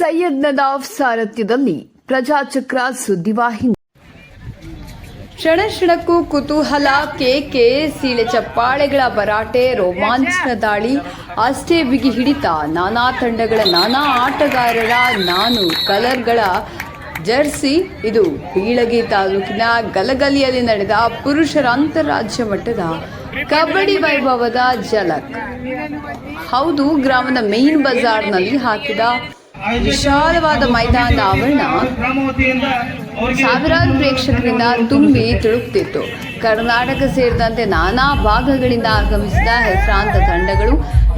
ಮಣಿಯಜ್ಞದ ಸಾರಥ್ಯದಲ್ಲಿ ಪ್ರಜಾಚಕ್ರ ಸುದ್ದಿವಾಹಿನಿ ಕ್ಷಣ ಕ್ಷಣಕ್ಕೂ ಕುತೂಹಲ, ಕೇಕೆ, ಸೀಳೆ ಚಪ್ಪಾಳೆಗಳ ಭರಾಟೆ, ರೋಮಾಂಚನ ದಾಳಿ, ಅಷ್ಟೇ ಬಿಗಿ ಹಿಡಿತ, ನಾನಾ ತಂಡಗಳ, ನಾನಾ ಆಟಗಾರರ, ನಾನು ಕಲರ್ಗಳ ಜರ್ಸಿ. ಇದು ಬೀಳಗಿ ತಾಲೂಕಿನ ಗಲಗಲಿಯಲ್ಲಿ ನಡೆದ ಪುರುಷರ ಅಂತಾರಾಜ್ಯ ಮಟ್ಟದ ಕಬಡ್ಡಿ ವೈಭವದ ಝಲಕ್. ಹೌದು, ಗ್ರಾಮದ ಮೇನ್ ಬಜಾರ್ನಲ್ಲಿ ಹಾಕಿದ ವಿಶಾಲವಾದ ಮೈದಾನದ ಆವರಣ. ಸಾವಿರಾರು ಪ್ರೇಕ್ಷಕರಿಂದ ತುಂಬಿ ತುಳುಕ್ತಿತ್ತು ಕರ್ನಾಟಕ ಸೇರಿದಂತೆ ನಾನಾ ಭಾಗಗಳಿಂದ ಆಗಮಿಸಿದ ಹೆಸರಾಂತ ತಂಡಗಳು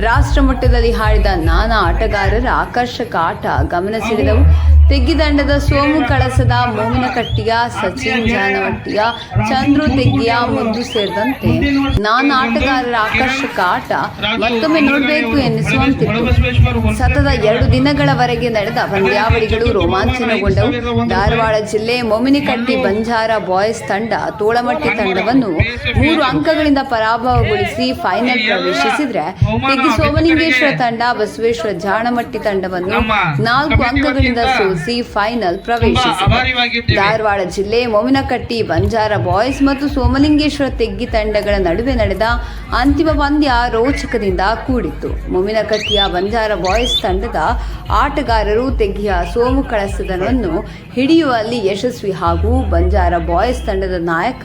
ರಾಷ್ಟ್ರ ಮಟ್ಟದಲ್ಲಿ ಹಾಡಿದ ನಾನಾ ಆಟಗಾರರ ಆಕರ್ಷಕ ಆಟ ಗಮನ ಸೆಳೆದವು. ತೆಗ್ಗಿದಂಡದ ಸೋಮು ಕಳಸದ ಮೋಮಿನಕಟ್ಟಿಯ ಸಚಿನ್ ಜಾನವಟ್ಟಿಯ ಚಂದ್ರು ತೆಗ್ಗಿಯ ಮುಂದು ಸೇರಿದಂತೆ ನಾನಾ ಆಟಗಾರರ ಆಕರ್ಷಕ ಆಟ ಮತ್ತೊಮ್ಮೆ ನೋಡಬೇಕು ಎನ್ನಿಸುವಂತಿತ್ತು. ಸತತ ಎರಡು ದಿನಗಳವರೆಗೆ ನಡೆದ ಪಂದ್ಯಾವಳಿಗಳು ರೋಮಾಂಚನಗೊಂಡವು. ಧಾರವಾಡ ಜಿಲ್ಲೆ ಮೊಮಿನಿಕಟ್ಟಿ ಬಂಜಾರ ಬಾಯ್ಸ್ ತಂಡ ತೋಳಮಟ್ಟಿ ತಂಡವನ್ನು ಮೂರು ಅಂಕಗಳಿಂದ ಪರಾಭವಗೊಳಿಸಿ ಫೈನಲ್ ಪ್ರವೇಶಿಸಿದ್ರೆ ತೆಗ್ಗಿ ಸೋಮಲಿಂಗೇಶ್ವರ ತಂಡ ಬಸವೇಶ್ವರ ಜಾಣಮಟ್ಟಿ ತಂಡವನ್ನು ನಾಲ್ಕು ಅಂಕಗಳಿಂದ ಸೋಸಿ ಫೈನಲ್ ಪ್ರವೇಶಿಸಿದೆ. ಧಾರವಾಡ ಜಿಲ್ಲೆ ಮೊಮಿನಕಟ್ಟಿ ಬಂಜಾರ ಬಾಯ್ಸ್ ಮತ್ತು ಸೋಮಲಿಂಗೇಶ್ವರ ತೆಗ್ಗಿ ತಂಡಗಳ ನಡುವೆ ನಡೆದ ಅಂತಿಮ ಪಂದ್ಯ ರೋಚಕದಿಂದ ಕೂಡಿತ್ತು. ಮೊಮಿನಕಟ್ಟಿಯ ಬಂಜಾರ ಬಾಯ್ಸ್ ತಂಡದ ಆಟಗಾರರು ತೆಗ್ಗಿಯ ಸೋಮು ಕಳಸದನನ್ನು ಹಿಡಿಯುವಲ್ಲಿ ಯಶಸ್ವಿ ಹಾಗೂ ಬಂಜಾರ ಬಾಯ್ಸ್ ತಂಡದ ನಾಯಕ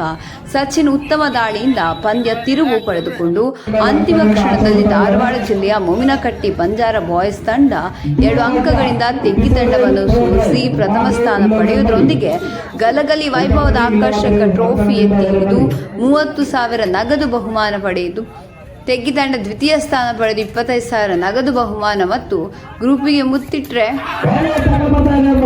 ಸಚಿನ್ ಉತ್ತಮ ದಾಳಿಯಿಂದ ಪಂದ್ಯ ತಿರುವು ಪಡೆದುಕೊಂಡು ಅಂತಿಮ ಕ್ಷಣದಲ್ಲಿ ಧಾರವಾಡ ಜಿಲ್ಲೆಯ ಮೊಮಿನಕಟ್ಟಿ ಬಂಜಾರ ಬಾಯ್ಸ್ ತಂಡ ಎರಡು ಅಂಕಗಳಿಂದ ತೆಗ್ಗಿ ತಂಡವನ್ನು ಸೋಲಿಸಿ ಪ್ರಥಮ ಸ್ಥಾನ ಪಡೆಯುವುದರೊಂದಿಗೆ ಗಲಗಲಿ ವೈಭವದ ಆಕರ್ಷಕ ಟ್ರೋಫಿ ಎತ್ತಿ ಹಿಡಿದು ಮೂವತ್ತು ಸಾವಿರ ನಗದು ಬಹುಮಾನ ಪಡೆಯಿತು. ತೆಗ್ಗಿ ತಂಡ ದ್ವಿತೀಯ ಸ್ಥಾನ ಪಡೆದು ಇಪ್ಪತ್ತೈದು ಸಾವಿರ ನಗದು ಬಹುಮಾನ ಮತ್ತು ಗ್ರೂಪಿಗೆ ಮುತ್ತಿಟ್ಟರೆ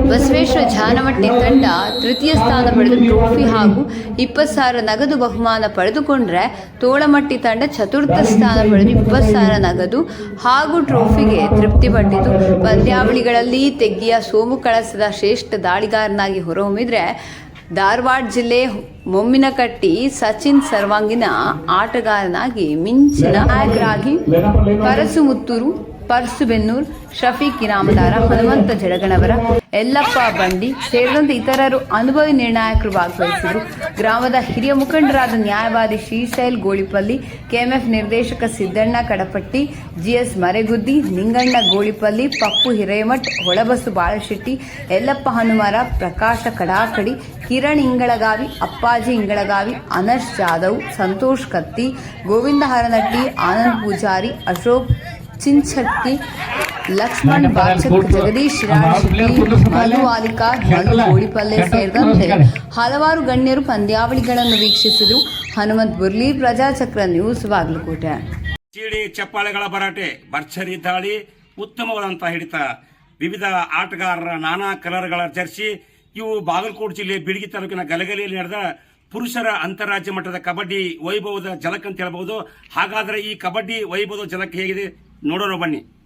ಬಸವೇಶ್ವರ ಜಾನಮಟ್ಟಿ ತಂಡ ತೃತೀಯ ಸ್ಥಾನ ಪಡೆದು ಟ್ರೋಫಿ ಹಾಗೂ ಇಪ್ಪತ್ತು ಸಾವಿರ ನಗದು ಬಹುಮಾನ ಪಡೆದುಕೊಂಡ್ರೆ ತೋಳಮಟ್ಟಿ ತಂಡ ಚತುರ್ಥ ಸ್ಥಾನ ಪಡೆದು ಇಪ್ಪತ್ತು ಸಾವಿರ ನಗದು ಹಾಗೂ ಟ್ರೋಫಿಗೆ ತೃಪ್ತಿಪಟ್ಟಿತು. ಪಂದ್ಯಾವಳಿಗಳಲ್ಲಿ ತೆಗ್ಗಿಯ ಸೋಮು ಕಳಸದ ಶ್ರೇಷ್ಠ ದಾಳಿಗಾರನಾಗಿ ಹೊರಹೊಮ್ಮಿದ್ರೆ ಧಾರವಾಡ ಜಿಲ್ಲೆ ಮೊಮ್ಮಿನಕಟ್ಟಿ ಸಚಿನ್ ಸರ್ವಾಂಗಿನ ಆಟಗಾರನಾಗಿ ಮಿಂಚಿನ ನಾಯಕರಾಗಿ ಪರಸುಮುತ್ತೂರು ಪರ್ಸುಬೆನ್ನೂರ್, ಶಫೀಕ್ ಇರಾಮದಾರ, ಹನುಮಂತ ಜಡಗಣವರ, ಯಲ್ಲಪ್ಪ ಬಂಡಿ ಸೇರಿದಂತೆ ಇತರರು ಅನುಭವಿ ನಿರ್ಣಾಯಕರು ಭಾಗವಹಿಸಿದರು ಗ್ರಾಮದ ಹಿರಿಯ ಮುಖಂಡರಾದ ನ್ಯಾಯವಾದಿ ಶ್ರೀಶೈಲ್ ಗೋಳಿಪಲ್ಲಿ, ಕೆಎಂಎಫ್ ನಿರ್ದೇಶಕ ಸಿದ್ದಣ್ಣ ಕಡಪಟ್ಟಿ, ಜಿಎಸ್ ಮರೆಗುದ್ದಿ, ನಿಂಗಣ್ಣ ಗೋಳಿಪಲ್ಲಿ, ಪಪ್ಪು ಹಿರೇಮಠ್, ಹೊಳಬಸು ಬಾಳಶೆಟ್ಟಿ, ಯಲ್ಲಪ್ಪ ಹನುಮಾರ, ಪ್ರಕಾಶ ಕಡಾಕಡಿ, ಕಿರಣ್ ಇಂಗಳಗಾವಿ, ಅಪ್ಪಾಜಿ ಇಂಗಳಗಾವಿ ಅನಶ್ ಜಾಧವ್, ಸಂತೋಷ್ ಕತ್ತಿ ಗೋವಿಂದ ಹರನಟ್ಟಿ ಆನಂದ್ ಪೂಜಾರಿ, ಅಶೋಕ್ ಚಿಂಚಟ್ಟಿ ಲಕ್ಷ್ಮಣ್ ಬಾಚಕ್ ಜಗದೀಶ್ ರಾಜಶೆಟ್ಟಿ ಮನು ವಾಲಿಕಾರ್ ಮನು ಗೋಳಿಪಲ್ಲೆ ಸೇರಿದಂತೆ ಹಲವಾರು ಗಣ್ಯರು ಪಂದ್ಯಾವಳಿಗಳನ್ನು ವೀಕ್ಷಿಸಿದರು. ಹನುಮಂತ್ ಬುರ್ಲಿ ಪ್ರಜಾಚಕ್ರ ನ್ಯೂಸ್ ಬಾಗಲಕೋಟೆ. ಚೀಡಿ ಚಪ್ಪಾಳೆಗಳ ಭರಾಟೆ ಭರ್ಜರಿ ದಾಳಿ ಉತ್ತಮವಾದಂತಹ ಹಿಡಿತ. ವಿವಿಧ ಆಟಗಾರರ ನಾನಾ ಕಲರ್ಗಳ ಜರ್ಸಿ ಇವು ಬಾಗಲಕೋಟೆ ಜಿಲ್ಲೆ ಬಿಡಗಿ ತಾಲೂಕಿನ ಗಲಗಲಿಯಲ್ಲಿ ನಡೆದ ಪುರುಷರ ಅಂತಾರಾಜ್ಯ ಮಟ್ಟದ ಕಬಡ್ಡಿ ವೈಭವದ ಜಲಕ್ ಅಂತ ಹೇಳಬಹುದು ಹಾಗಾದ್ರೆ ಈ ಕಬಡ್ಡಿ ವೈಭವದ ಜಲಕ್ ಹೇಗಿದೆ? ನೋಡೋಣ ಬನ್ನಿ.